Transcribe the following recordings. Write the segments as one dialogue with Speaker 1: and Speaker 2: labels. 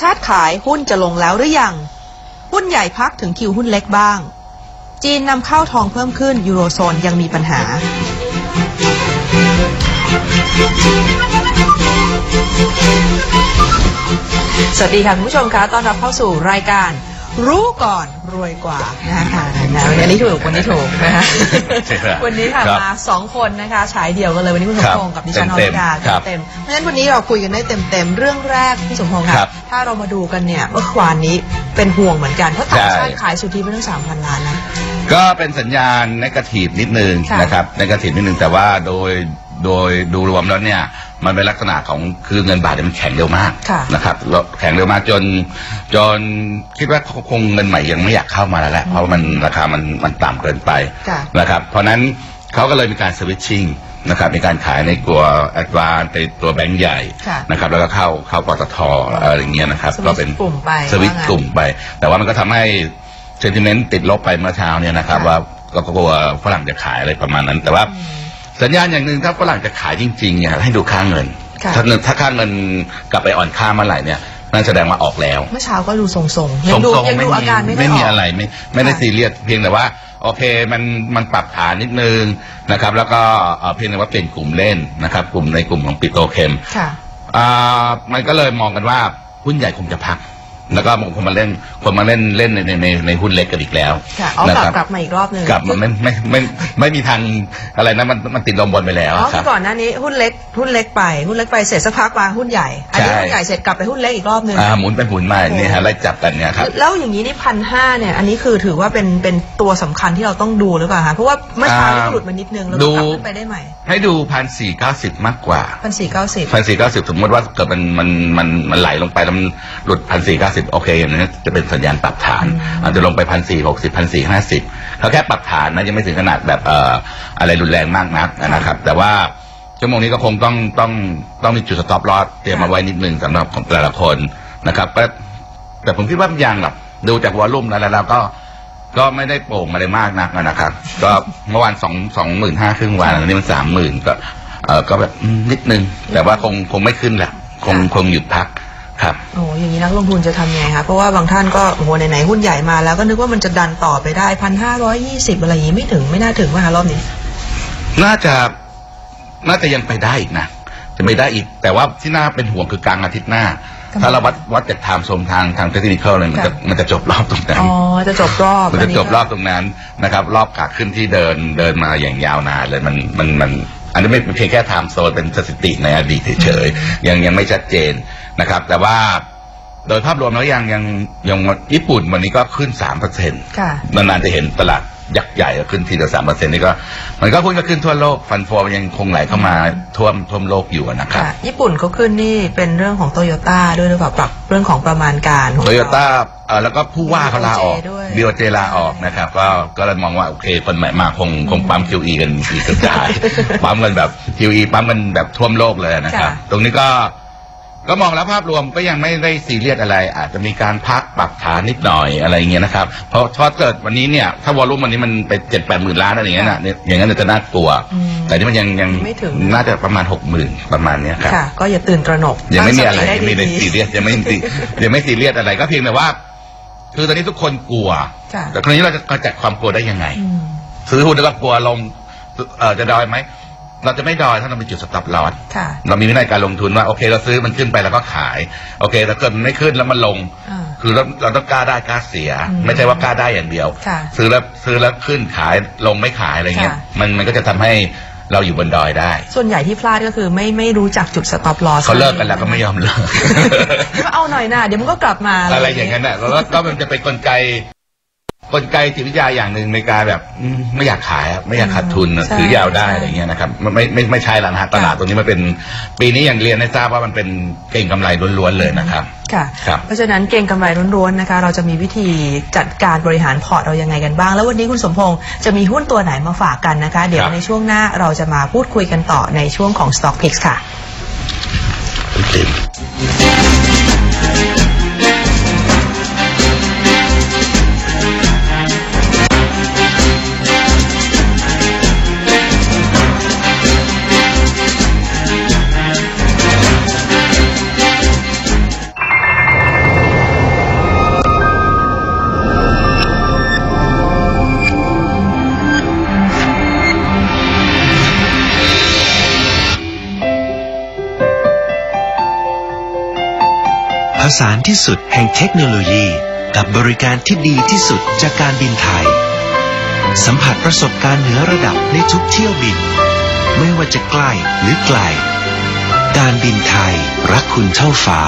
Speaker 1: ชาติขายหุ้นจะลงแล้วหรือยัง หุ้นใหญ่พักถึงคิวหุ้นเล็กบ้าง จีนนำเข้าทองเพิ่มขึ้นยูโรโซนยังมีปัญหา สวัสดีค่ะคุณผู้ชมคะต้อนรับเข้าสู่รายการ รู้ก่อนรวยกว่านะคะนะวันนี้ถูกวันนี้ถูกนะคะ
Speaker 2: ใช่ครับ
Speaker 1: วันนี้ค่ะ
Speaker 2: ครับ
Speaker 1: มาสองคนนะคะฉายเดี่ยวกันเลยวันนี้คุณสมพงศ์กับดิฉันอ
Speaker 2: เต็
Speaker 1: ริ
Speaker 2: มๆ
Speaker 1: กา
Speaker 2: ครับ
Speaker 1: เต็มๆเพราะฉะนั้นวันนี้เราคุยกันได้เต็มๆเรื่องแรกพี่สมพงศ์
Speaker 2: ครั
Speaker 1: ค่ะ
Speaker 2: บ
Speaker 1: ถ้าเรามาดูกันเนี่ยเมื่อวานนี้เป็นห่วงเหมือนกันเพราะต่างชาติ
Speaker 2: ใช่
Speaker 1: ขายสุทธิไปตั้งสามพันล้านนะ
Speaker 2: ก็เป็นสัญญาณนกาทีฟนิดนึง
Speaker 1: ค่ะ
Speaker 2: นะครับนกาทีฟนิดนึงแต่ว่าโดย โดยดูรวมแล้วเนี่ยมันเป็นลักษณะของคือเงินบาทเนี่ยมันแข็งเร็วมาก
Speaker 1: ค่ะ
Speaker 2: นะครับแล้วแข็งเร็วมากจน จนคิดว่าคงเงินใหม่ยังไม่อยากเข้ามาแล้วแหละเพราะว่ามันราคามันมันต่ำเกินไป
Speaker 1: ค่ะ
Speaker 2: นะครับเพราะฉะนั้นเขาก็เลยมีการสวิตชิ่งนะครับมีการขายในตัวแอดวานในตัวแบงก์ใหญ่
Speaker 1: ค่ะ
Speaker 2: นะครับแล้วก็เข้าเข้าปตทอะไรอย่างเงี้ยนะครับ
Speaker 1: สวิตช์
Speaker 2: ก็เป็น
Speaker 1: กลุ่มไป
Speaker 2: สวิตช์
Speaker 1: ว่างั้น
Speaker 2: กลุ่มไป แต่ว่ามันก็ทำให้เซนติเมนต์ติดลบไปเมื่อเช้าเนี่ยนะครับ
Speaker 1: ค่ะ
Speaker 2: ว่าก็กลัวฝรั่งจะขายอะไรประมาณนั้น แต่ว่า
Speaker 1: อืม
Speaker 2: สัญญาณอย่างหนึ่งถ้าฝรั่งจะขายจริงๆเนี่ยให้ดูค่าเงิน
Speaker 1: ค่ะ
Speaker 2: ถ้าเงินถ้าค่าเงินกลับไปอ่อนค่าเมื่อไหร่เนี่ยนั่นแสดงว่าออกแล้ว
Speaker 1: เมื่อเช้าก็ดูทรงๆยังดู
Speaker 2: ทรงๆ
Speaker 1: ยังดูอาการไม่ค่อย
Speaker 2: ไม่มี
Speaker 1: ออก
Speaker 2: อะไรไม่ไม่ได้
Speaker 1: ค่ะ
Speaker 2: ซีเรียสเพียงแต่ว่าโอเคมันมันปรับฐานนิดนึงนะครับ แล้วก็เอ่อเพียงแต่ว่าเปลี่ยนกลุ่มเล่นนะครับ กลุ่มในกลุ่มของปิโตรเคม
Speaker 1: ค่ะ
Speaker 2: อ่ามันก็เลยมองกันว่าหุ้นใหญ่คงจะพัก แล้วก็คนมาเล่นคนมาเล่นเล่นในในในในหุ้นเล็กกันอีกแล้ว
Speaker 1: ค่ะเอา
Speaker 2: นะ
Speaker 1: กลับ
Speaker 2: ครับ
Speaker 1: กลับมาอีกรอบหนึ่ง
Speaker 2: กลับมาไม่ไม่ไม่ไม่มีทางอะไรนะมันมันติดลมบนไปแล้ว
Speaker 1: อ๋อ
Speaker 2: ค
Speaker 1: คื
Speaker 2: รั
Speaker 1: อบก่อนหน้านี้หุ้นเล็กหุ้นเล็กไปหุ้นเล็กไปเสร็จสักพักมาหุ้นใหญ่อันนี้
Speaker 2: ใช่
Speaker 1: หุ้นใหญ่เสร็จกลับไปหุ้นเล็กอีกรอบหนึ่ง
Speaker 2: อ่าหมุนไปหมุนมาเนี่ยฮะไล่จับกันเนี่ยครับ
Speaker 1: แล้วอย่างนี้นี่พันห้าเนี่ยอันนี้คือถือว่าเป็นเป็นตัวสำคัญที่เราต้องดูหรือเปล่าคะเพราะว่าเมื่อเช้านี่
Speaker 2: อ่า
Speaker 1: หลุดมานิดนึงแล้ว
Speaker 2: ดู
Speaker 1: ก็กลับขึ้นไปได้ใหม่
Speaker 2: ให้ดูพันสี่เก้าสิบมากกว่า
Speaker 1: พันสี่เก้าสิบ
Speaker 2: พันสี่เก้าสิบสมมติว่าเกิดมันมันมันมันไหลลงไปแล้วมันหลุดพันสี่เก้าสิบโอเคอย่างนี้จะเป็นสัญญาณปรับฐาน อาจจะลงไปพันสี่หกสิบพันสี่ห้าสิบเขาแค่ปรับฐานนะยังไม่ถึงขนาดแบบเอ่ออะไรรุนแรงมากนักนะครับ แต่ว่าชั่วโมงนี้ก็คงต้องต้องต้องมีจุดสต็อปลอสเตรียมมาไว้นิดนึงสำหรับของแต่ละคนนะครับก็แต่ผมคิดว่ายังหรอกดูจากวอลลุ่มแล้วแล้วก็ก็ไม่ได้โป่งอะไรมากนักนะครับ ก็เมื่อวานสองสองหมื่นห้าครึ่งวันอันนี้มันสามหมื่นก็เออก็แบบอืมนิดนึง แต่ว่าคงคงไม่ขึ้นแหละคงคงหยุดพัก ครับ
Speaker 1: โอ้อย่างนี้นักลงทุนจะทำยังไงคะเพราะว่าบางท่านก็โอ้โหไหนๆหุ้นใหญ่มาแล้วก็นึกว่ามันจะดันต่อไปได้พันห้าร้อยยี่สิบอะไรอย่างนี้ไม่ถึงไม่น่าถึงว่าคะรอบนี้
Speaker 2: น่าจะน่าจะยังไปได้อีกนะจะไม่ได้อีก แต่ว่าที่น่าเป็นห่วงคือกลางอาทิตย์หน้า
Speaker 1: ทำไม
Speaker 2: ถ้าเราวัดวัดจากไทม์โซนทางทางเทคนิคเลยมันจะ
Speaker 1: ค่ะ
Speaker 2: มันจะจบรอบตรงนั้น
Speaker 1: อ๋อจะจบรอบ
Speaker 2: มันจะจบ
Speaker 1: อัก็
Speaker 2: รอบตรงนั้นนะครับ รอบขาขึ้นที่เดินเดินมาอย่างยาวนานเลยมันมันมันอันนี้ไม่เพียงแค่ไทม์โซนเป็นสถิติในอดีตเฉยๆยังยังไม่ชัดเจน นะครับ แต่ว่าโดยภาพรวมแล้วยังยังยังญี่ปุ่นวันนี้ก็ขึ้นสามเปอร์เซ็นต์
Speaker 1: ค่ะ
Speaker 2: นานๆจะเห็นตลาดยักษ์ใหญ่ขึ้นทีเดียวสามเปอร์เซ็นต์นี่ก็ มันก็ขึ้นก็ขึ้นทั่วโลกฟันโฟมันยังคงไหลเข้ามาท่วมท่วมโลกอยู่นะครับ
Speaker 1: ค่ะญี่ปุ่นเขาขึ้นนี่เป็นเรื่องของโตโยต้าด้วยหรือเปล่าปรับเรื่องของประมาณการของ
Speaker 2: โตโยต้าเอ่อแล้วก็ผู้ว่าเขาลาออก
Speaker 1: BOJ ด้วย
Speaker 2: บีโอเจลาออกนะครับ ก็ก็เลยมองว่าโอเคคนใหม่มาคงคงปั๊ม QE กันอีกกระจายปั๊มกันแบบ QE ปั๊มกันแบบท่วมโลกเลยนะครับ
Speaker 1: ค่ะ
Speaker 2: ตรงนี้ก็ ก็มองแล้วภาพรวมก็ยังไม่ได้ซีเรียสอะไร อาจจะมีการพักปรับฐานนิดหน่อยอะไรอย่างเงี้ยนะครับเพราะถ้าเกิดวันนี้เนี่ยถ้าวอลลุ่มวันนี้มันไปเจ็ดแปดหมื่นล้านอะไรอย่างเงี้ยนะเนี่ยอย่างนั้นจะน่ากลัว
Speaker 1: อืม
Speaker 2: แต่นี่มันยังยัง
Speaker 1: ไม่ถึง
Speaker 2: น่าจะประมาณหกหมื่นประมาณเนี้ยครับ
Speaker 1: ค่ะก็อย่าตื่นตระหนก
Speaker 2: ยังไม่มีอะไร
Speaker 1: ตั้
Speaker 2: ยังไม่ได้
Speaker 1: สติ
Speaker 2: ซีเรียสยังไม่ซียังไม่ซีเรียสอะไรก็เพียงแต่ว่า คือตอนนี้ทุกคนกลัว
Speaker 1: ค่ะ
Speaker 2: แต่คราวนี้เราจะกำจัดความกลัวได้ยังไง
Speaker 1: อืม
Speaker 2: ซื้อหุ้นแล้วก็กลัวลงเอ่อจะดอยไหม เราจะไม่ดอยถ้าเรามีจุดสต็อปลอส
Speaker 1: ค่ะ
Speaker 2: เรามีวินัยการลงทุนว่าโอเค เราซื้อมันขึ้นไปแล้วก็ขาย โอเคถ้าเกิดมันไม่ขึ้นแล้วมันลง
Speaker 1: อ่า
Speaker 2: คือเราเราต้องกล้าได้กล้าเสีย
Speaker 1: อืม
Speaker 2: ไม่ใช่ว่ากล้าได้อย่างเดียว
Speaker 1: ค่ะ
Speaker 2: ซื้อแล้วซื้อแล้วขึ้นขายลงไม่ขายอะไรเงี้ย
Speaker 1: ค่ะ
Speaker 2: มันมันก็จะทำให้เราอยู่บนดอยได้
Speaker 1: ส่วนใหญ่ที่พลาดก็คือไม่ไม่รู้จักจุดสต็อปลอส
Speaker 2: เขาเลิกกันแล้วก็ไม่ยอมเลิก
Speaker 1: ก็เอาหน่อยนะเดี๋ยวมันก็กลับมา
Speaker 2: อะไรอย่างนั้นน่ะแล้วก็มันจะเป็นกลไก กลไกจิตวิทยาอย่างหนึ่งในการแบบอืมไม่อยากขายอะไม่อยากขาดทุนอะ
Speaker 1: ใช่
Speaker 2: ถือยาวได้
Speaker 1: ใช่
Speaker 2: อะไรเงี้ยนะครับมันไม่ไม่ไม่ใช่แล้วนะฮะตลาดตรงนี้มันเป็นปีนี้อย่างเรียนให้ทราบว่ามันเป็นเก่งกำไรล้วนๆเลยนะครับ
Speaker 1: ค่ะ
Speaker 2: ครับ
Speaker 1: เพราะฉะนั้นเก่งกำไรล้วนๆนะคะ เราจะมีวิธีจัดการบริหารพอร์ตเรายังไงกันบ้าง แล้ววันนี้คุณสมพงษ์จะมีหุ้นตัวไหนมาฝากกันนะคะ เดี๋ยว
Speaker 2: ครับ
Speaker 1: ในช่วงหน้าเราจะมาพูดคุยกันต่อในช่วงของ Stock Picks ค่ะ
Speaker 2: ติด
Speaker 3: สารที่สุดแห่งเทคโนโลยี กับบริการที่ดีที่สุดจากการบินไทย สัมผัสประสบการณ์เหนือระดับในทุกเที่ยวบิน ไม่ว่าจะใกล้หรือไกล การบินไทยรักคุณเท่าฟ้า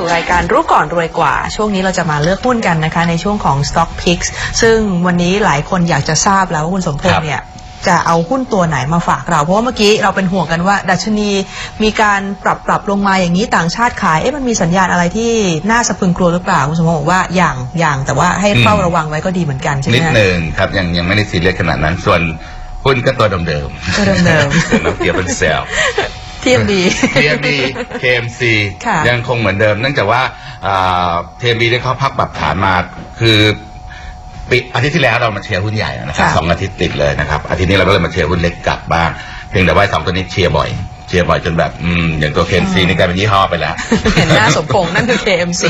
Speaker 1: สู่รายการรู้ก่อนรวยกว่า ช่วงนี้เราจะมาเลือกหุ้นกันนะคะ ในช่วงของ Stock Picks ซึ่งวันนี้หลายคนอยากจะทราบแล้วว่าคุณสมพง
Speaker 2: ครั
Speaker 1: ษ์
Speaker 2: บ
Speaker 1: เนี่ยจะเอาหุ้นตัวไหนมาฝากเรา เพราะว่าเมื่อกี้เราเป็นห่วงกันว่า ดัชนีมีการปรับปรับลงมาอย่างนี้ต่างชาติขายเอ๊ะมันมีสัญญาณอะไรที่น่าสะพรึงกลัวหรือเปล่าคุณสมพงษ์บอกว่าอย่างอย่างแต่ว่าให้เฝ้าระวังไว้ก็ดีเหมือนกันใช่ไหม
Speaker 2: นิด
Speaker 1: ฮะ
Speaker 2: หนึ่งครับยังยังไม่ได้ซีเรียสขนาดนั้นส่วนหุ้นก็ตัวเดิมๆ
Speaker 1: ตัวเดิมๆ
Speaker 2: ส่วนน้ำเกียวเป็นเซล ล์
Speaker 1: เทียมดี
Speaker 2: TMB KMC
Speaker 1: ค่ะ
Speaker 2: ยังคงเหมือนเดิม เนื่องจากว่าอ่า TMB ได้เขาพักปรับฐานมาคือปีอาทิตย์ที่แล้วเรามาเชียร์หุ้นใหญ่นะครับ
Speaker 1: ค่ะ
Speaker 2: สองอาทิตย์ติดเลยนะครับอาทิตย์นี้เราก็เลยมาเชียร์หุ้นเล็กกลับบ้างเพียงแต่ว่าสองตัวนี้เชียร์บ่อยเชียร์บ่อยจนแบบอืมอย่างตัว KMC นี่กลายเป็นยี่ห้อไปแล้ว
Speaker 1: เห็นหน้าสมพงษ์นั่นคือ KMC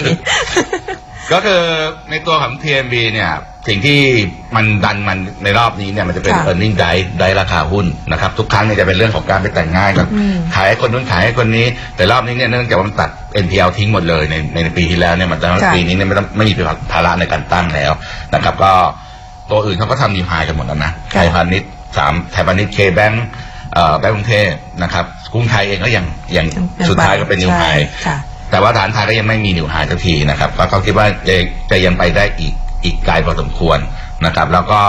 Speaker 2: ก็คือในตัวของ TMB เนี่ย สิ่งที่มันดันมันในรอบนี้เนี่ยมันจะเป็น
Speaker 1: ค่ะ
Speaker 2: earning drive ได้ราคาหุ้นนะครับทุกครั้งเนี่ยจะเป็นเรื่องของการไปแต่งง่ายกัน
Speaker 1: อืม
Speaker 2: ขายให้คนนู้นขายให้คนนี้ แต่รอบนี้เนี่ยเนื่องจากว่ามันตัด NPL ทิ้งหมดเลยในในในปีที่แล้วเนี่ยมันทำให้
Speaker 1: ค่ะ
Speaker 2: ปีนี้เนี่ยไม่ต้องไม่มีภาระในการตั้งแล้วนะครับ ก็ตัวอื่นเขาก็ทำนิวไฮกันหมดแล้วนะไทยพาณิชย์สามไทยพาณิชย์เคแบงก์เอ่อแบงก์กรุงเทพนะครับกรุงไทยเองก็ยังยังสุดท้ายก็เป็นนิวไฮ
Speaker 1: ใช่ค่ะ
Speaker 2: แต่ว่าฐานไทยก็ยังไม่มีนิวไฮสักทีนะครับก็เขาคิดว่าจะจะยังไปได้อีก อีกไกลพอสมควรนะครับ แล้วก็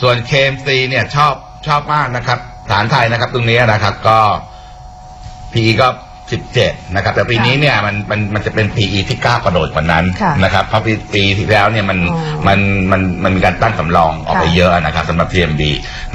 Speaker 2: ส่วน KMC เนี่ยชอบชอบมากนะครับฐานไทยนะครับ ตรงนี้นะครับก็ PE ก็ 17 นะครับ แต่ปีนี้เนี่ยมันมันมันจะเป็น PE ที่ก้าวกระโดดกว่านั้น
Speaker 1: ค่ะ
Speaker 2: นะครับเพราะปีปีที่แล้วเนี่ยมัน
Speaker 1: อ๋อ
Speaker 2: มันมันมันมีการตั้งสำรองออกไป
Speaker 1: ค่ะ
Speaker 2: เยอะนะครับสำหรับ TMB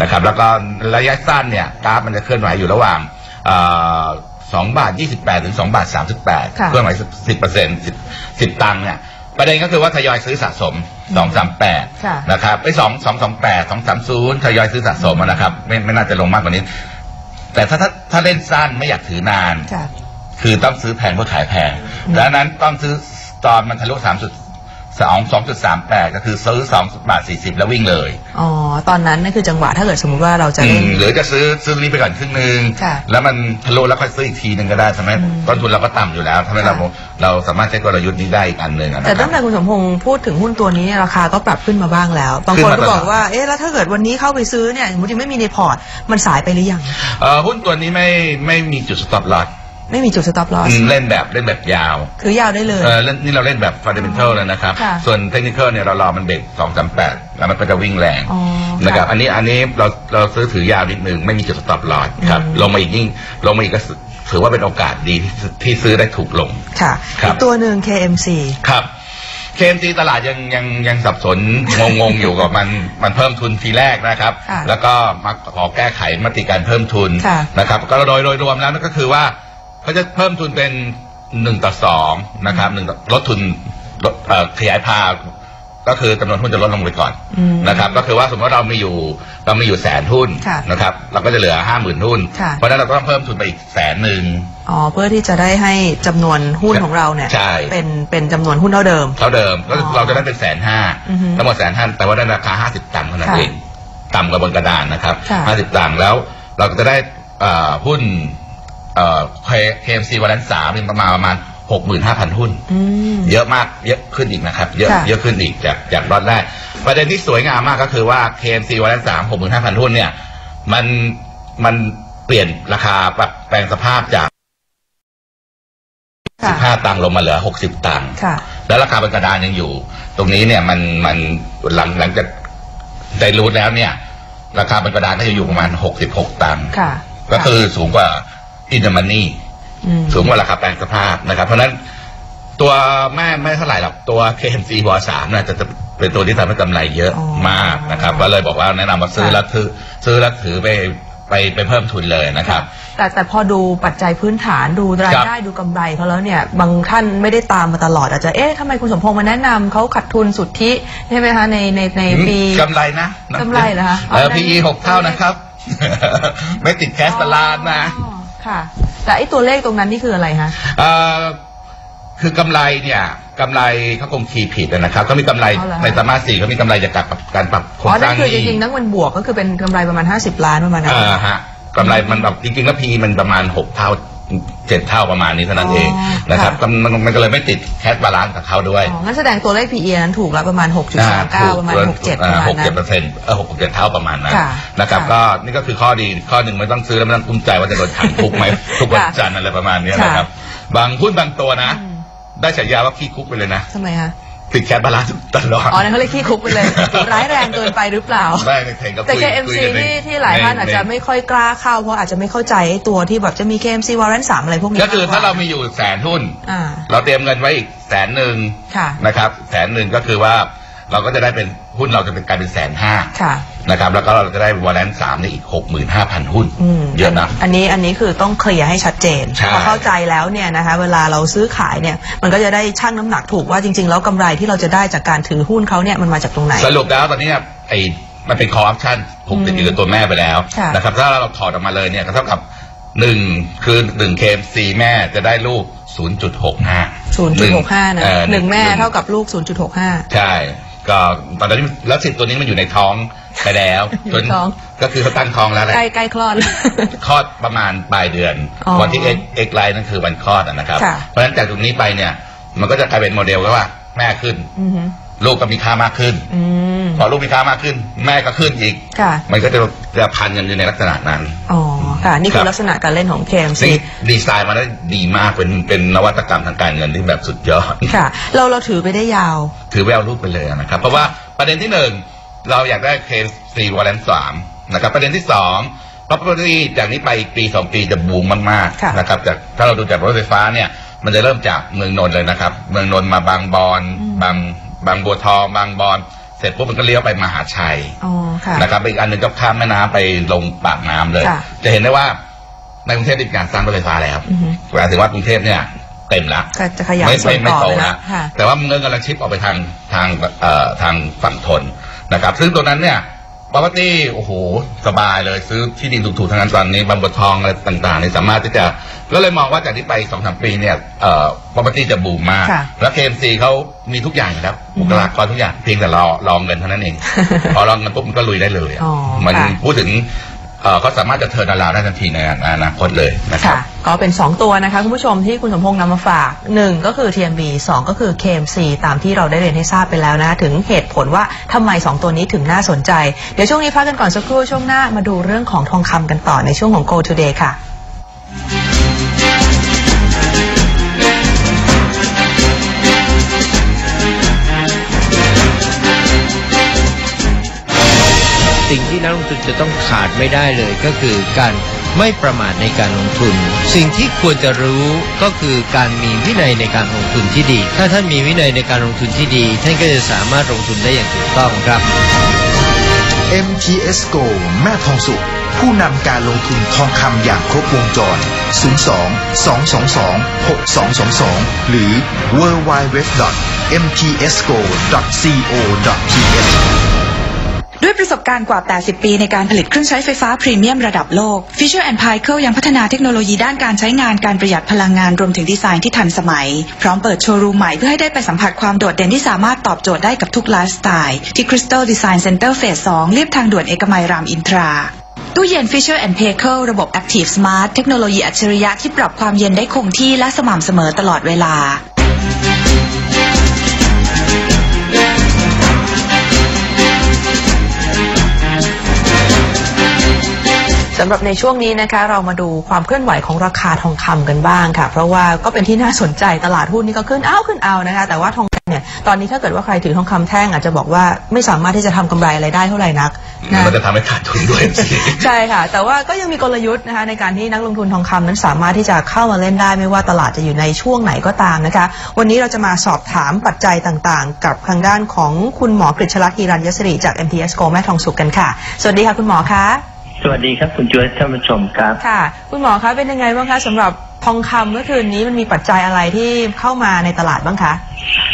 Speaker 2: นะครับ แล้วก็ระยะสั้นเนี่ยกราฟมันจะเคลื่อนไหวอยู่ระหว่างเอ่อสองบาทยี่สิบแปดถึงสองบาทสามสิบแปด
Speaker 1: ค่ะ
Speaker 2: เคลื่อนไหวสิบเปอร์เซ็นต์สิบสิบตังค์เนี่ย ประเด็นก็คือว่าทยอยซื้อสะสมสองสามแปด
Speaker 1: ค่ะ
Speaker 2: นะครับไอ้สองสองสองแปดสองสามศูนย์ทยอยซื้อสะสมอะนะครับไม่ไม่น่าจะลงมากกว่านี้ แต่ถ้าถ้าถ้าเล่นสั้นไม่อยากถือนาน
Speaker 1: ค่ะ
Speaker 2: คือต้องซื้อแพงเพื่อขายแพงดังนั้นต้องซื้อตอนมันทะลุ สามจุดสองสองจุดสามแปดก็คือซื้อสองบาทสี่สิบแล้ววิ่งเลย
Speaker 1: อ๋อ ตอนนั้นนั่นคือจังหวะถ้าเกิดสมมติว่าเราจะ
Speaker 2: อื
Speaker 1: เล่น
Speaker 2: มหรือจะซื้อซื้อนี้ไปก่อนครึ่งหนึ่ง
Speaker 1: ค่ะ
Speaker 2: แล้วมันทะลุแล้วค่อยซื้ออีกทีหนึ่งก็ได้ทำให้
Speaker 1: อืม
Speaker 2: ต้นทุนเราก็ต่ำอยู่แล้วทำให้เรา
Speaker 1: ค่ะ
Speaker 2: เราสามารถใช้กลยุทธ์นี้ได้อีกอันหนึ่งอะนะ
Speaker 1: แต่
Speaker 2: ค
Speaker 1: ตั้
Speaker 2: รับ
Speaker 1: งแต่คุณสมพงษ์พูดถึงหุ้นตัวนี้เนี่ยราคาก็ปรับขึ้นมาบ้างแล้ว บางคน
Speaker 2: ขึ้นมา
Speaker 1: ก็
Speaker 2: ตลอด
Speaker 1: บอกว่า เอ๊ะ แล้วถ้าเกิดวันนี้เข้าไปซื้อเนี่ยสมมติยังไม่มีในพอร์ต มันสายไปหรือยัง
Speaker 2: เอ่อหุ้นตัวนี้ไม่ไม่มีจุด stop loss
Speaker 1: ไม่มีจุด stop loss
Speaker 2: อืมเล่นแบบเล่นแบบยาว
Speaker 1: คือยาวได้เลย
Speaker 2: เออเล่นนี่เราเล่นแบบ fundamental เลยนะครับ
Speaker 1: ค่ะ
Speaker 2: ส่วน technical เนี่ยเรารอมันเบรกสองสามแปดแล้วมันก็จะวิ่งแรง
Speaker 1: อ๋อ
Speaker 2: นะครับ
Speaker 1: ค่ะ
Speaker 2: อันนี้อันนี้เราเราซื้อถือยาวนิดนึงไม่มีจุด stop loss ครับ
Speaker 1: อืม
Speaker 2: ลงมาอีกยิ่งลงมาอีกก็ถือว่าเป็นโอกาสดีที่ที่ซื้อได้ถูกลง
Speaker 1: ค่ะ
Speaker 2: ครับ
Speaker 1: อีกตัวหนึ่ง KMC
Speaker 2: ครับ KMC ตลาดยังยังยังสับสน งงงๆอยู่กับมันมันเพิ่มทุนทีแรกนะครับ
Speaker 1: ค่ะ
Speaker 2: แล้วก็มาขอแก้ไขมติการเพิ่มทุน
Speaker 1: ค่ะ
Speaker 2: นะครับ ก็โดยโดยรวมแล้วนั่นก็คือว่า เขาจะเพิ่มทุนเป็นหนึ่งต่อสองนะครับหนึ่งต่อลดทุนลดเอ่อขยายพาก็คือจำนวนหุ้นจะลดลงไปก่อน
Speaker 1: อืม
Speaker 2: นะครับ ก็คือว่าสมมติว่าเรามีอยู่เรามีอยู่แสนหุ้น
Speaker 1: ค่ะ
Speaker 2: นะครับ เราก็จะเหลือห้าหมื่นหุ้น
Speaker 1: ค่ะ
Speaker 2: เพราะฉะนั้นเราก็ต้องเพิ่มทุนไปอีกแสนหนึ่ง
Speaker 1: อ๋อเพื่อที่จะได้ให้จำนวนหุ้นของเราเนี่ย
Speaker 2: ใช่
Speaker 1: เป็นเป็นจำนวนหุ้นเท่าเดิม
Speaker 2: เท่าเดิมก็
Speaker 1: อ๋อ
Speaker 2: เราจะได้เป็นแสนห้า
Speaker 1: อือฮึ
Speaker 2: ทั้งหมดแสนห้าแต่ว่าได้ราคาห้าสิบตังค์เท่านั้น
Speaker 1: ค่ะ
Speaker 2: เองต่ำกว่าบนกระดานนะครับ
Speaker 1: ค่ะ
Speaker 2: ห้าสิบตังค์แล้วเราก็จะได้ เอ่อหุ้นเอ่อ KMC วันนั้นสามเนี่ยประมาณประมาณหกหมื่นห้าพันหุ้น
Speaker 1: อืม
Speaker 2: เยอะมากเยอะขึ้นอีกนะครับ เยอะ
Speaker 1: ค่ะ
Speaker 2: เยอะขึ้นอีกจากจากรอบแรกประเด็นที่สวยงามมากก็คือว่า KMC วันนั้นสามหกหมื่นห้าพันหุ้นเนี่ย มันมันเปลี่ยนราคาปรับแปลงสภาพจาก
Speaker 1: ค่ะ
Speaker 2: สิบห้าตังค์ลงมาเหลือหกสิบตังค์
Speaker 1: ค่ะ
Speaker 2: แล้วราคาบนกระดานยังอยู่ ตรงนี้เนี่ยมันมันหลังหลังจากได้รู้แล้วเนี่ย ราคาบนกระดานก็จะอยู่ประมาณหกสิบหกตังค์
Speaker 1: ค่ะ
Speaker 2: ก็คือสูงกว่า อินเดมันนี่
Speaker 1: อืม
Speaker 2: สูงกว่าราคาแปลงสภาพนะครับ เพราะฉะนั้นตัวแม่ไม่เท่าไหร่หรอกตัว KMC หัวสามน่าจะจะเป็นตัวที่ทำให้กำไรเยอะ
Speaker 1: อ๋อ
Speaker 2: มากนะครับ ก็เลยบอกว่าแนะนำมาซื้อ
Speaker 1: ค่ะ
Speaker 2: แล้วถือซื้อแล้วถือไปไปไปเพิ่มทุนเลยนะครับ
Speaker 1: แต่แต่พอดูปัจจัยพื้นฐานดูราย
Speaker 2: ครับ
Speaker 1: ได้ดูกำไรเขาแล้วเนี่ย บางท่านไม่ได้ตามมาตลอดอาจจะเอ๊ะทำไมคุณสมพงษ์มาแนะนำเขาขาดทุนสุทธิใช่ไหมคะในในในปี
Speaker 2: กำไรนะ
Speaker 1: กำไรเหรอคะ
Speaker 2: เออ PE หกเท่านะครับ ไม่ติดแคสตลาดนะ
Speaker 1: อ๋อ ค่ะ แต่ไอ้ตัวเลขตรงนั้นนี่คืออะไรคะ
Speaker 2: เอ่อคือกำไรเนี่ยกำไรเขาคงคีย์ผิดนะครับเขามีกำไร
Speaker 1: เอาเหรอ
Speaker 2: ในไตรมาสสี่เขามีกำไรจากการปรับโคร
Speaker 1: อ๋
Speaker 2: ง
Speaker 1: อ
Speaker 2: ส
Speaker 1: นั่
Speaker 2: ร้านง
Speaker 1: คือ
Speaker 2: ห
Speaker 1: จ
Speaker 2: นี้
Speaker 1: ริงๆนั่งมันบวกก็คือเป็นกำไรประมาณ 50 ล้านประมาณนั้น
Speaker 2: เออฮะกำไรมันแบบจริงๆแล้วพีมันประมาณหกเท่า เจ็ดเท่าประมาณนี้เท่านั้นเอง
Speaker 1: อ๋อ
Speaker 2: นะครับ
Speaker 1: ค่ะ
Speaker 2: มันมันก็เลยไม่ติดแคชบาลานซ์กับเขาด้วย
Speaker 1: อ๋องั้นแสดงตัวเลข PE นั้นถูกแล้วประมาณ 6.39 ประมาณ 67ประมาณ
Speaker 2: หก
Speaker 1: นั้
Speaker 2: เจ็ด
Speaker 1: น
Speaker 2: เปอร์เซ็นต์เออหกเจ็ดเท่าประมาณนั้น
Speaker 1: ค่ะ
Speaker 2: นะครับ
Speaker 1: ค่ะ
Speaker 2: ก็นี่ก็คือข้อดีข้อหนึ่งไม่ต้องซื้อแล้วไม่ต้องกุ้มใจว่าจะโดนขังคุกไหมทุกวันจันทร์อะไรประมาณนี้นะครับบางหุ้นบางตัวนะ
Speaker 1: อืม
Speaker 2: ได้ฉายาว่าขี้คุกไปเลยนะ
Speaker 1: ทำไมคะ
Speaker 2: ติดแคชบาลานซ์ตลอด
Speaker 1: อ๋อนั่นเขาเรียกขี้คุกไปเลยร้ายแรงเกินไปหรือเปล่า
Speaker 2: ได้ในเทงก็
Speaker 1: แต่
Speaker 2: คุย
Speaker 1: KMC
Speaker 2: คุยกันใน
Speaker 1: ที่ที่หลายท่านอาจจะ
Speaker 2: ใน
Speaker 1: ไม่ค่อยกล้าเข้าเพราะอาจจะไม่เข้าใจไอ้ตัวที่แบบจะมี KMC Warrant 3อะไรพวกนี้
Speaker 2: ก็คือถ้าเรามีอยู่แสนหุ้น
Speaker 1: อ่า
Speaker 2: เราเตรียมเงินไว้อีกแสนหนึ่ง
Speaker 1: ค่ะ
Speaker 2: นะครับแสนหนึ่งก็คือว่า เราก็จะได้เป็นหุ้นเราจะเป็นกลายเป็นแสนห้า
Speaker 1: ค่ะ
Speaker 2: นะครับ แล้วก็เราจะได้วอลเลนสามในอีกหกหมื่นห้าพันหุ้น
Speaker 1: อืม
Speaker 2: เยอะนะ
Speaker 1: อันนี้อันนี้คือต้องเคลียร์ให้ชัดเจน
Speaker 2: ใช่
Speaker 1: พอเข้าใจแล้วเนี่ยนะคะเวลาเราซื้อขายเนี่ยมันก็จะได้ชั่งน้ำหนักถูกว่าจริง ๆ แล้วกำไรที่เราจะได้จากการถือหุ้นเขาเนี่ยมันมาจากตรงไหน
Speaker 2: สรุปแล้วตอนนี้ไอ้มันเป็น call option ผูกติดอยู่กับตัวแม่ไปแล้ว
Speaker 1: ค่ะ
Speaker 2: นะครับถ้าเราถอดออกมาเลยเนี่ยก็เท่ากับหนึ่งคือหนึ่ง KMC แม่จะได้ลูก 0.65
Speaker 1: 0.65นะ
Speaker 2: เอ่อ
Speaker 1: หนึ่งแม่เท่ากับลูก 0.65
Speaker 2: ใช่ ก็ตอนนี้แล้วสิทธิ์ตัวนี้มันอยู่ในท้องไปแล้ว
Speaker 1: อยู่ในท้อง
Speaker 2: ก็คือเขาตั้งท้องแล้วแหละ
Speaker 1: ใกล้ใกล้คลอด
Speaker 2: คลอดประมาณปลายเดือน
Speaker 1: อ๋อ
Speaker 2: วันที่เอ็กเอ็กไลน์นั่นคือวันคลอดอะนะครับ
Speaker 1: ค่ะ
Speaker 2: เพราะฉะนั้นจากตรงนี้ไปเนี่ย มันก็จะกลายเป็นโมเดลก็ว่าแม่ขึ้น
Speaker 1: อือฮึ
Speaker 2: ลูกก็มีค่ามากขึ้น
Speaker 1: อืม
Speaker 2: พอลูกมีค่ามากขึ้น แม่ก็ขึ้นอีก
Speaker 1: ค่ะ
Speaker 2: มันก็จะจะพันกันอยู่ในลักษณะนั้น
Speaker 1: อ๋อ ค่ะ นี่คื
Speaker 2: ค
Speaker 1: อ
Speaker 2: รับ
Speaker 1: ลักษณะการเล่นของ KMC
Speaker 2: นี่ดีไซน์มาได้ดีมากเป็นเป็นนวัตกรรมทางการเงินที่แบบสุดยอด
Speaker 1: ค่ะ เราเราถือไปได้ยาว
Speaker 2: ถือไว้เอาลูกไปเลยนะครับ เพราะว่าประเด็นที่หนึ่งเราอยากได้เคสซีวอลเลนสามนะครับประเด็นที่สอง property จากนี้ไปอีกปีสองปีจะบูมมาก
Speaker 1: ค่ะ
Speaker 2: ๆนะครับจากถ้าเราดูจากรถไฟฟ้าเนี่ยมันจะเริ่มจากเมืองนนท์เลยนะครับ เมืองนนท์มาบางบอน
Speaker 1: อืม
Speaker 2: บาง บางบัวทองบางบอนเสร็จปุ๊บมันก็เลี้ยวไปมหาชัย
Speaker 1: อ๋อค่ะ
Speaker 2: นะครับอีกอันหนึ่งก็ข้ามแม่น้ำไปลงปากน้ำเลย
Speaker 1: ค่ะ
Speaker 2: จะเห็นได้ว่าในกรุงเทพมีการสร้างรถไฟฟ้าแล้ว
Speaker 1: อือฮึ
Speaker 2: หมายถึงว่ากรุงเทพเนี่ยเต็มแล้ว
Speaker 1: ก็จะขยาย
Speaker 2: ไม่
Speaker 1: ส่ว
Speaker 2: ไม่
Speaker 1: น
Speaker 2: ไม่
Speaker 1: ต่อ
Speaker 2: โต
Speaker 1: ไปแล้
Speaker 2: นะ
Speaker 1: วค่ะ
Speaker 2: แต่ว่ามันเริ่มกำลังชิปออกไปทางทางเอ่อทางฝั่งทนนะครับ ซึ่งตัวนั้นเนี่ย property โอ้โห สบายเลยซื้อที่ดินถูกๆทางนั้นตอนนี้บางบัวทองอะไรต่างๆเนี่ยสามารถที่จะก็เลยมองว่าจากนี้ไปสองสามปีเนี่ยเอ่อ property จะบูมมาก
Speaker 1: ค่ะ
Speaker 2: แล้ว KMC เขามีทุกอย่างอยู่แล้ว
Speaker 1: อื
Speaker 2: บุ
Speaker 1: อฮึ
Speaker 2: คลากรทุกอย่างเพียงแต่รอรองเงินเท่านั้นเอง พอรองเงินปุ๊บมันก็ลุยได้เลยอะ
Speaker 1: อ๋อ
Speaker 2: มัน
Speaker 1: ค่ะ
Speaker 2: พูดถึง เอ่อเขาสามารถจะเทิร์นอราวได้ทันทีในอนาคตเลยนะครับ
Speaker 1: ค่ะ ก็เป็น 2 ตัวนะคะ คุณผู้ชมที่คุณสมพงษ์นำมาฝาก 1 ก็คือ TMB 2 ก็คือ KMC ตามที่เราได้เรียนให้ทราบไปแล้วนะ ถึงเหตุผลว่าทำไม 2 ตัวนี้ถึงน่าสนใจ เดี๋ยวช่วงนี้พักกันก่อนสักครู่ช่วงหน้ามาดูเรื่องของทองคำกันต่อในช่วงของ Go Today ค่ะ
Speaker 4: นักลงทุนจะต้องขาดไม่ได้เลยก็คือการไม่ประมาทในการลงทุน สิ่งที่ควรจะรู้ก็คือการมีวินัยในการลงทุนที่ดี ถ้าท่านมีวินัยในการลงทุนที่ดี ท่านก็จะสามารถลงทุนได้อย่างถูกต้องครับ
Speaker 5: MTS Go แม่ทองสุข ผู้นำการลงทุนทองคำอย่างครบวงจร 02 222 6222 หรือ www.mtsgo.co.th
Speaker 6: ด้วยประสบการณ์กว่า 80 ปีในการผลิตเครื่องใช้ไฟฟ้าพรีเมียมระดับโลก Fisher p i c e ยังพัฒนาเทคโนโลยีด้านการใช้งานการประหยัดพลังงานรวมถึงดีไซน์ที่ทันสมัย พร้อมเปิดโชว์รูมใหม่เพื่อให้ได้ไปสัมผัสความโดดเด่นที่สามารถตอบโจทย์ได้กับทุกไลฟ์สไตล์ที่ Crystal Design Center Phase 2เรียบทางด่วนเอกมัยรามอินทราตู้เย็น Fisher p a c e ระบบ Active Smart เทคโนโลยีอัจฉริยะที่ปรับความเย็นได้คงที่และสม่ำเสมอตลอดเวลา
Speaker 1: สำหรับในช่วงนี้นะคะ เรามาดูความเคลื่อนไหวของราคาทองคำกันบ้างค่ะ เพราะว่าก็เป็นที่น่าสนใจตลาดหุ้นนี่ก็ขึ้นเอาขึ้นเอานะคะ แต่ว่าทองคำเนี่ยตอนนี้ถ้าเกิดว่าใครถือทองคำแท่งอาจจะบอกว่าไม่สามารถที่จะทำกำไรอะไรได้เท่าไหร่นักนะ
Speaker 2: มันจะทำให้ขาดทุนด้วยสิ
Speaker 1: ใช่ค่ะ แต่ว่าก็ยังมีกลยุทธ์นะคะในการที่นักลงทุนทองคำนั้นสามารถที่จะเข้ามาเล่นได้ไม่ว่าตลาดจะอยู่ในช่วงไหนก็ตามนะคะ วันนี้เราจะมาสอบถามปัจจัยต่างๆ กับทางด้านของคุณหมอกฤษลักษณ์ฮีรัญยศรีจาก MTS Go แม่ทองสุกกันค่ะ สวัสดีค่ะคุณหมอคะ
Speaker 7: สวัสดีครับ คุณจุ้ยท่านผู้ชมครับ
Speaker 1: ค่ะ คุณหมอคะเป็นยังไงบ้างคะสำหรับทองคำเมื่อคืนนี้มันมีปัจจัยอะไรที่เข้ามาในตลาดบ้างคะ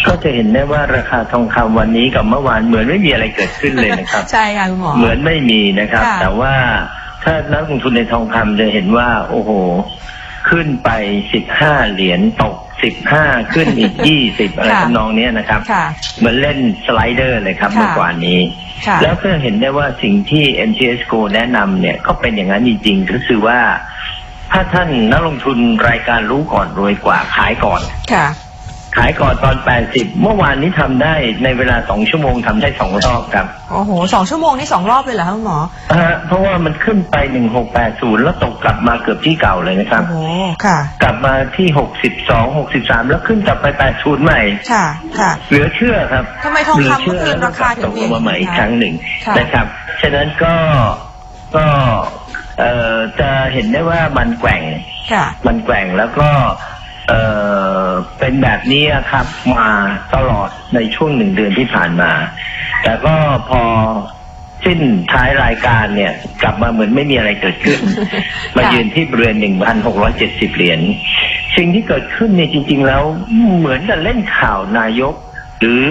Speaker 7: ก็จะเห็นได้ว่าราคาทองคำวันนี้กับเมื่อวานเหมือนไม่มีอะไรเกิดขึ้นเลยนะครับ
Speaker 1: ใช่ค่ะคุณหมอ
Speaker 7: เหมือนไม่มีนะครับ
Speaker 1: ค่ะ
Speaker 7: แต่ว่าถ้านักลงทุนในทองคำจะเห็นว่า โอ้โห ขึ้นไปสิบห้าเหรียญตก สิบห้าขึ้นอีกยี่สิบอะไร
Speaker 1: ค่ะ
Speaker 7: ทำนองเนี้ยนะครับ
Speaker 1: ค่ะ
Speaker 7: เหมือนเล่นสไลเดอร์เลยครับ
Speaker 1: ค่ะ
Speaker 7: เมื่อวานนี้
Speaker 1: ค่ะ
Speaker 7: แล้วก็เห็นได้ว่าสิ่งที่ MTS Go แนะนำเนี่ยก็เป็นอย่างนั้นจริงๆก็คือว่า ถ้าท่านนักลงทุนรายการรู้ก่อนรวยกว่าขายก่อน
Speaker 1: ค่ะ
Speaker 7: ขายก่อนตอน 80 เมื่อวานนี้ทำได้ในเวลา 2 ชั่วโมงทำได้สองรอบครับ
Speaker 1: โอ้โหสองชั่วโมงนี่สองรอบเลยเหรอคะคุณหมอ
Speaker 7: ฮะเพราะว่ามันขึ้นไป 1680 แล้วตกกลับมาเกือบที่เก่าเลยนะครับ
Speaker 1: โอ้โหค่ะ
Speaker 7: กลับมาที่ 62 63 แล้วขึ้นกลับไป 80 ใหม่
Speaker 1: ค่ะ ค่ะ
Speaker 7: เหลือเชื่อครับ
Speaker 1: ทำไมทอง
Speaker 7: เหลื
Speaker 1: คำเมื่อคืนราคาถึ
Speaker 7: ต
Speaker 1: ง
Speaker 7: ก
Speaker 1: เป
Speaker 7: ล
Speaker 1: ลี่ยน
Speaker 7: งมาใหม่อีก
Speaker 1: คะ
Speaker 7: ครั้งหนึ่ง
Speaker 1: ค่ะ
Speaker 7: นะครับ ฉะนั้นก็ก็เอ่อจะเห็นได้ว่ามันแกว่ง
Speaker 1: ค่ะ
Speaker 7: มันแกว่งแล้วก็ เอ่อเป็นแบบนี้ครับมาตลอดในช่วงหนึ่งเดือนที่ผ่านมา แต่ก็พอสิ้นท้ายรายการเนี่ย กลับมาเหมือนไม่มีอะไรเกิดขึ้น มายืนที่บริเวณหนึ่งพันหกร้อยเจ็ดสิบเหรียญสิ่งที่เกิดขึ้นเนี่ยจริง ๆ แล้วเหมือนกับเล่นข่าวนายก หรือ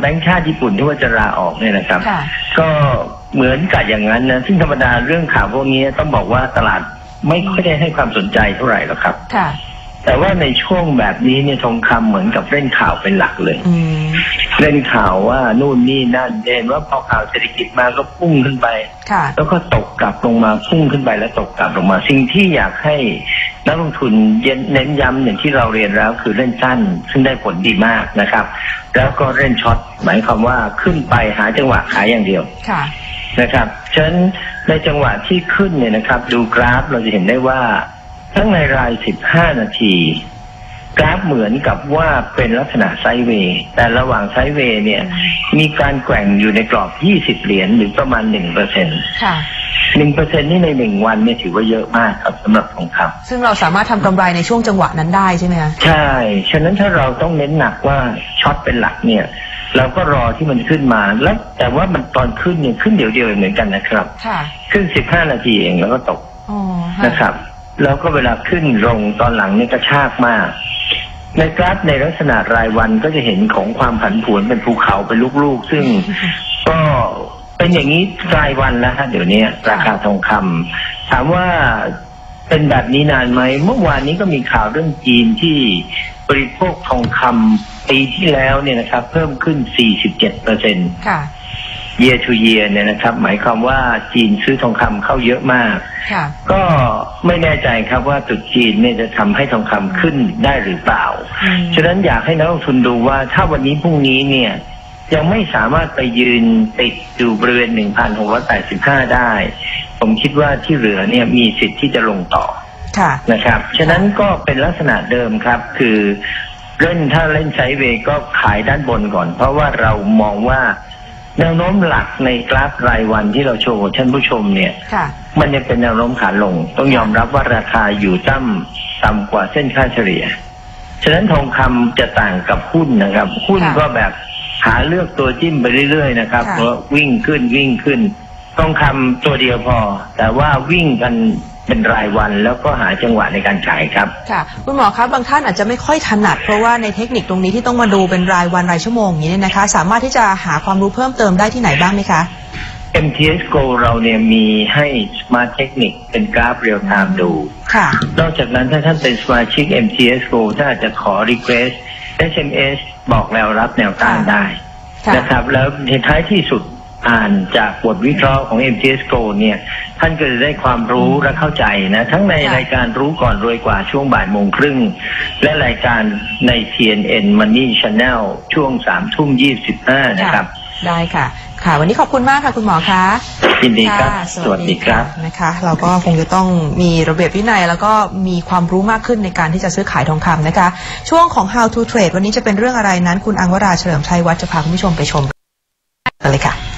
Speaker 7: แบงค์ชาติญี่ปุ่นที่ว่าจะลาออกเนี่ยนะครับ
Speaker 1: ค่ะ
Speaker 7: ก็เหมือนกับอย่างนั้นนะซึ่งธรรมดาเรื่องข่าวพวกนี้ต้องบอกว่าตลาดไม่ค่อยได้ให้ความสนใจเท่าไหร่หรอกครับ
Speaker 1: ค่ะ
Speaker 7: แต่ว่าในช่วงแบบนี้เนี่ยทองคำเหมือนกับเล่นข่าวเป็นหลักเลย
Speaker 1: อืม
Speaker 7: เล่นข่าวว่านู่นนี่นั่นเห็นว่าพอข่าวเศรษฐกิจมาก็พุ่งขึ้นไป
Speaker 1: ค่ะ
Speaker 7: แล้วก็ตกกลับลงมาพุ่งขึ้นไปแล้วตกกลับลงมา สิ่งที่อยากให้นักลงทุนเน้นย้ำอย่างที่เราเรียนแล้วคือเล่นสั้น ซึ่งได้ผลดีมากนะครับ แล้วก็เล่นช็อตหมายความว่าขึ้นไปหาจังหวะขายอย่างเดียว
Speaker 1: ค่ะ
Speaker 7: นะครับฉะนั้นในจังหวะที่ขึ้นเนี่ยนะครับ ดูกราฟเราจะเห็นได้ว่า ทั้งในราย 15 นาที กราฟเหมือนกับว่าเป็นลักษณะไซด์เวย์แต่ระหว่างไซด์เวย์เนี่ย มีการแกว่งอยู่ในกรอบ 20 เหรียญหรือประมาณ 1%เปอร์เซ็นต์
Speaker 1: ค่ะ
Speaker 7: หนึ่งเปอร์เซ็นนี่ในหนึ่งวันเนี่ยถือว่าเยอะมากครับสำหรับทองคำ
Speaker 1: ซึ่งเราสามารถทำกำไรในช่วงจังหวะนั้นได้ใช่ไหมคะ
Speaker 7: ใช่ ฉะนั้นถ้าเราต้องเน้นหนักว่าช็อตเป็นหลักเนี่ย เราก็รอที่มันขึ้นมาแล้วแต่ว่ามันตอนขึ้นเนี่ยขึ้นเดียวๆเหมือนกันนะครับ
Speaker 1: ค่ะ
Speaker 7: ขึ้น15นาทีเองแล้วก็ตก
Speaker 1: อ๋อ
Speaker 7: นะครับ แล้วก็เวลาขึ้นลงตอนหลังนี่กระชากมาก ในกราฟในลักษณะรายวันก็จะเห็นของความผันผวนเป็นภูเขาเป็นลูกๆ ซึ่งก็เป็นอย่างนี้รายวันแล้วฮะเดี๋ยวนี้ราคาทองคำถามว่าเป็นแบบนี้นานไหมเมื่อวานนี้ก็มีข่าวเรื่องจีนที่บริโภคทองคำปีที่แล้วเนี่ยนะครับ เพิ่มขึ้น 47เปอร์เซ็นต์
Speaker 1: ค่ะ
Speaker 7: year to year เนี่ยนะครับ หมายความว่าจีนซื้อทองคำเข้าเยอะมาก
Speaker 1: ค่ะ
Speaker 7: ก็ไม่แน่ใจครับว่าตรุษจีนเนี่ยจะทำให้ทองคำขึ้นได้หรือเปล่า
Speaker 1: อืม
Speaker 7: ฉะนั้นอยากให้นักลงทุนดูว่าถ้าวันนี้พรุ่งนี้เนี่ยยังไม่สามารถไปยืนติดอยู่บริเวณ 1,685 ได้ ผมคิดว่าที่เหลือเนี่ยมีสิทธิ์ที่จะลงต่อ
Speaker 1: ค่ะ
Speaker 7: นะครับ ฉะนั้นก็เป็นลักษณะเดิมครับ คือเล่นถ้าเล่นไซด์เวย์ก็ขายด้านบนก่อน เพราะว่าเรามองว่า แนวโน้มหลักในกราฟรายวันที่เราโชว์ท่านผู้ชมเนี่ย
Speaker 1: ค่ะ
Speaker 7: มันยังเป็นแนวโน้มขาลง ต้องยอมรับว่าราคาอยู่ต่ำต่ำกว่าเส้นค่าเฉลี่ย ฉะนั้นทองคำจะต่างกับหุ้นนะครับ หุ้น
Speaker 1: ค่ะ
Speaker 7: ก็แบบหาเลือกตัวจิ้มไปเรื่อยๆนะครับ
Speaker 1: ค่ะ
Speaker 7: เพราะวิ่งขึ้นวิ่งขึ้นทองคำตัวเดียวพอ แต่ว่าวิ่งกัน เป็นรายวันแล้วก็หาจังหวะในการขายครับ
Speaker 1: ค่ะคุณหมอครับบางท่านอาจจะไม่ค่อยถนัด เพราะว่าในเทคนิคตรงนี้ที่ต้องมาดูเป็นรายวันรายชั่วโมงอย่างนี้เนี่ยนะคะ สามารถที่จะหาความรู้เพิ่มเติมได้ที่ไหนบ้างไหมคะ
Speaker 7: MTS Go เราเนี่ยมีให้ Smart Technique เป็นกราฟเรียลไทม์ดู
Speaker 1: ค่ะ
Speaker 7: นอกจากนั้นถ้าท่านเป็นสมาชิก MTS Go ถ้าอาจจะขอ request SMS บอกแนวรับแนวต้านได้
Speaker 1: ค่ะ
Speaker 7: นะครับ แล้วในท้ายที่สุดอ่านจากบทวิเคราะห์ของ MTS Go เนี่ย ท่านก็จะได้ความรู้และเข้าใจนะทั้งใน
Speaker 1: ค่ะ
Speaker 7: รายการรู้ก่อนรวยกว่าช่วงบ่ายโมงครึ่ง และรายการใน CNN Money Channel ช่วงสามทุ่มยี่สิบห้านะครับ
Speaker 1: ได้ค่ะ ค่ะ วันนี้ขอบคุณมากค่ะคุณหมอคะ
Speaker 7: ยินดีครับ
Speaker 1: ค่ะ
Speaker 7: สวัสดีครับะ
Speaker 1: นะคะ เราก็คงจะต้องมีระเบียบวินัย แล้วก็มีความรู้มากขึ้นในการที่จะซื้อขายทองคำนะคะ ช่วงของ How to Trade วันนี้จะเป็นเรื่องอะไรนั้น คุณอังวราเฉลิมชัยวัฒน์จะพาคุณผู้ชมไปชมกันเลยค่ะ
Speaker 8: มี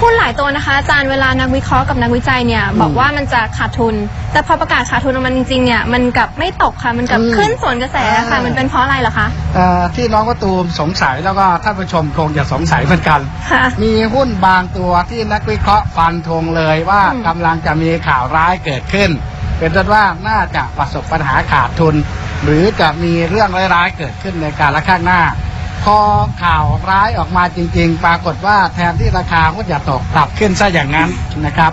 Speaker 8: หุ้นหลายตัวนะคะอาจารย์เวลานักวิเคราะห์กับนักวิจัยเนี่ยบอกว่ามันจะขาดทุน แต่พอประกาศขาดทุนออกมาจริงๆเนี่ยมันกลับไม่ตกค่ะมันกลับ
Speaker 9: อืม
Speaker 8: ขึ้นสวนกระแสค่ะ
Speaker 9: อ่ามั
Speaker 8: มันเป็นเพราะอะไรเหรอคะ
Speaker 9: เอ่อที่น้องก็ตูมสงสัยแล้วก็ท่านผู้ชมคงจะสงสัยเหมือนกัน
Speaker 8: ค่ะ
Speaker 9: มีหุ้นบางตัวที่นักวิเคราะห์ฟันธงเลยว่า
Speaker 8: อืม
Speaker 9: กำลังจะมีข่าวร้ายเกิดขึ้น เป็นต้นว่าน่าจะประสบปัญหาขาดทุน หรือจะมีเรื่องร้ายๆเกิดขึ้นในการละข้างหน้า พอข่าวร้ายออกมาจริง ๆ ปรากฏว่าแทนที่ราคาหุ้นจะตกกลับขึ้นซะอย่างนั้นนะครับ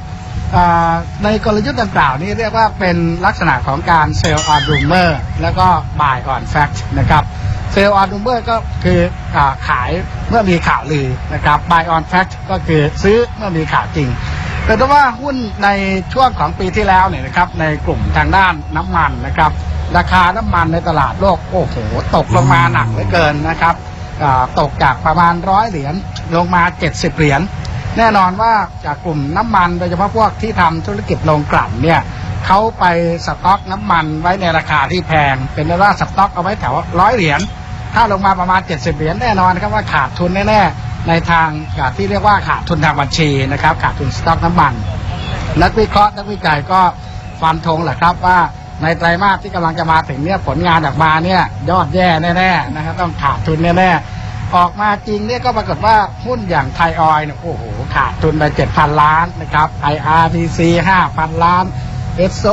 Speaker 9: ในกลยุทธ์ดังกล่าวนี้เรียกว่าเป็นลักษณะของการเซลล์ออนรูเมอร์แล้วก็บายออนแฟกต์นะครับเซลล์ออนรูเมอร์ก็คืออขายเมื่อมีข่าวลือนะครับบายออนแฟกต์ก็คือซื้อเมื่อมีข่าวจริงแต่ว่าหุ้นในช่วงของปีที่แล้วเนี่ยนะครับในกลุ่มทางด้านน้ำมันนะครับ ราคาน้ำมันในตลาดโลกโอ้โหตกลงมาหนักเหลือเกินนะครับ ตกจากประมาณร้อยเหรียญลงมา 70 เหรียญแน่นอนว่าจากกลุ่มน้ำมันโดยเฉพาะพวกที่ทำธุรกิจโรงกลั่นเนี่ยเขาไปสต็อกน้ำมันไว้ในราคาที่แพง เป็นว่าสต็อกเอาไว้แถวร้อยเหรียญถ้าลงมาประมาณ 70 เหรียญแน่นอนนะครับว่าขาดทุนแน่ๆในทางที่เรียกว่าขาดทุนทางบัญชีนะครับขาดทุนสต็อกน้ำมัน นักวิเคราะห์นักวิจัยก็ฟันธงแหละครับว่า ในไตรมาสที่กำลังจะมาถึงเนี่ยผลงานออกมาเนี่ยยอดแย่แน่ๆนะครับต้องขาดทุนแน่ๆออกมาจริงเนี่ยก็ปรากฏว่าหุ้นอย่างไทยออยเนี่ยโอ้โหขาดทุนไป7,000ล้านนะครับ IRPC 5,000ล้านเอสโซ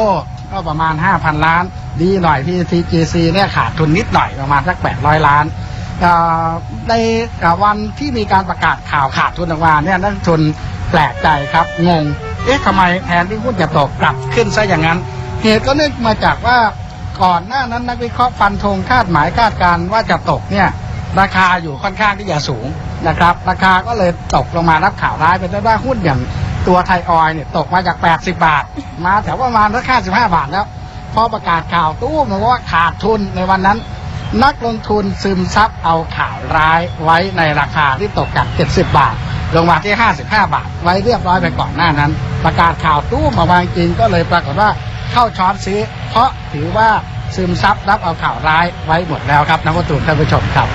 Speaker 9: ก็ประมาณ5,000ล้าน ดีหน่อย PTGC เนี่ยขาดทุนนิดหน่อยประมาณสัก800ล้านเอ่อในวันที่มีการประกาศข่าวขาดทุนออกมาเนี่ยนักลงทุนแปลกใจครับงงเอ๊ะทำไมแทนที่หุ้นจะตกกลับขึ้นซะอย่างนั้น เหตุก็เนื่องมาจากว่าก่อนหน้านั้นนักวิเคราะห์ฟันธงคาดหมายคาดการณ์ว่าจะตกเนี่ยราคาอยู่ค่อนข้างที่จะสูงนะครับ ราคาก็เลยตกลงมารับข่าวร้ายเป็นต้นว่าหุ้นอย่างตัวไทยออยเนี่ยตกมาจาก 80 บาท มาแถวประมาณสัก55บาทแล้วพอประกาศข่าวตู้มันว่าขาดทุนในวันนั้น นักลงทุนซึมซับเอาข่าวร้ายไว้ในราคาที่ตกจาก 70 บาท ลงมาที่ 55 บาท ไว้เรียบร้อยไปก่อนหน้านั้น ประกาศข่าวตู้มมาวางจริงก็เลยปรากฏว่า เข้าช้อนซื้อ เพราะถือว่าซึมซับรับเอาข่าวร้ายไว้หมดแล้วครับนักลงทุนท่านผู้ชมครับ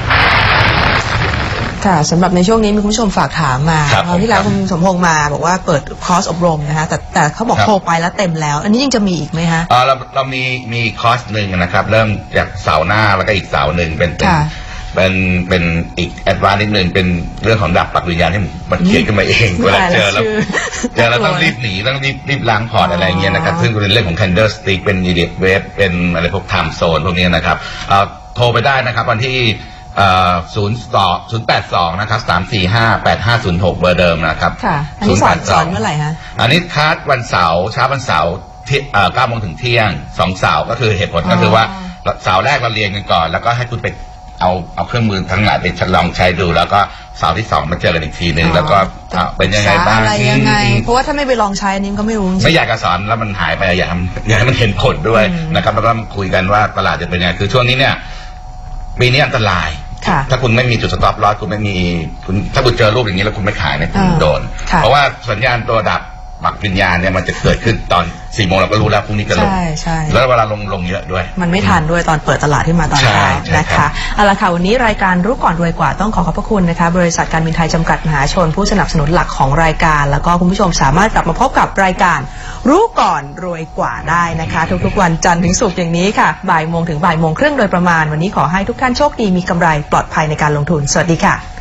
Speaker 1: ค่ะสำหรับในช่วงนี้มีคุณผู้ชมฝากถามมา
Speaker 2: ครับ
Speaker 1: คราวที่แล้วคุณสมพงษ์มาบอกว่าเปิดคอร์สอบรมนะคะแต่แต่เขาบอก
Speaker 2: ครับ
Speaker 1: โทรไปแล้วเต็มแล้ว อันนี้ยังจะมีอีกไหมคะ
Speaker 2: เอ่อเราเรามีมีคอร์สหนึ่งนะครับ เริ่มจากเสาร์หน้าแล้วก็อีกเสาร์หนึ่งเป็นเป็น
Speaker 1: ค่ะ
Speaker 2: เป็นเป็นอีกแอดวานซ์นิดหนึ่งเป็นเรื่องของดับปักวิญญาณที่มันเขียนขึ้นมาเอง
Speaker 1: อืม
Speaker 2: เวลาเจอแล้ว
Speaker 1: ชื่อ
Speaker 2: เจอแล้วต้องรีบหนีต้องรีบรีบล้างพอร์ตอะไรเงี้ยนะครับซึ่งเป็นเรื่องของ candlestick เป็น immediate wave เป็นอะไรพวก time zone พวกนี้นะครับเอ่อโทรไปได้นะครับวันที่ศูนย์สองศูนย์แปดสองนะครับสามสี่ห้าแปดห้าศูนย์หกเบอร์เดิมนะครับ
Speaker 1: ค่ะอันนี้สอน
Speaker 2: 082
Speaker 1: สอนเมื่อไหร่ฮะ
Speaker 2: อันนี้คลาสวันเสาร์เช้าวันเสาร์ที่เอ่อเก้าโมงถึงเที่ยงสองเสาร์ก็คือเหตุผลก็คือว่าเสาร์แรกเราเรียนกันก่อน แล้วก็ให้คุณไป เอาเอาเครื่องมือทั้งหลายไปลองใช้ดู แล้วก็เสาร์ที่สองมาเจอกันอีกทีหนึ่งแล้วก็อ่าเป็นยังไงบ้าง
Speaker 1: อะไรยังไง
Speaker 2: อืม
Speaker 1: เพราะว่าถ้าไม่ไปลองใช้อันนี้มันก็ไม่รู้จริงๆ
Speaker 2: ไม่อยากจะสอนแล้วมันหายไปอยากทำอยากให้มันเห็นผลด้วย
Speaker 1: อืม
Speaker 2: นะครับแล้วก็คุยกันว่าตลาดจะเป็นยังไงคือช่วงนี้เนี่ยปีนี้อันตราย
Speaker 1: ค่ะ
Speaker 2: ถ้าคุณไม่มีจุดสต็อปลอสคุณไม่มีคุณถ้าคุณเจอรูปอย่างนี้แล้วคุณไม่ขายเนี่ยคุณ
Speaker 1: อ่า
Speaker 2: โดน
Speaker 1: ค่ะ
Speaker 2: เพราะว่าสัญญาณตัวดับ ปักวิญญาณเนี่ยมันจะเกิดขึ้นตอนสี่โมงเราก็รู้แล้วพรุ่งนี้จะลง
Speaker 1: ใช่ใช่
Speaker 2: แล้วเวลาลงลงเยอะด้วย
Speaker 1: มันไม่ทันด้วยตอนเปิดตลาดที่มาตอน
Speaker 2: ใช่
Speaker 1: เช้า
Speaker 2: ใช่
Speaker 1: นะ
Speaker 2: ครั
Speaker 1: คะ
Speaker 2: บ
Speaker 1: เอาละค่ะวันนี้รายการรู้ก่อนรวยกว่าต้องขอขอบพระคุณนะคะ บริษัทการบินไทยจำกัดมหาชน ผู้สนับสนุนหลักของรายการ แล้วก็คุณผู้ชมสามารถกลับมาพบกับรายการ รู้ก่อนรวยกว่าได้นะคะ ทุกๆวันจันทร์ถึงศุกร์อย่างนี้ค่ะบ่ายโมงถึงบ่ายโมงครึ่งโดยประมาณ วันนี้ขอให้ทุกท่านโชคดีมีกำไรปลอดภัยในการลงทุนสวัสดีค่ะ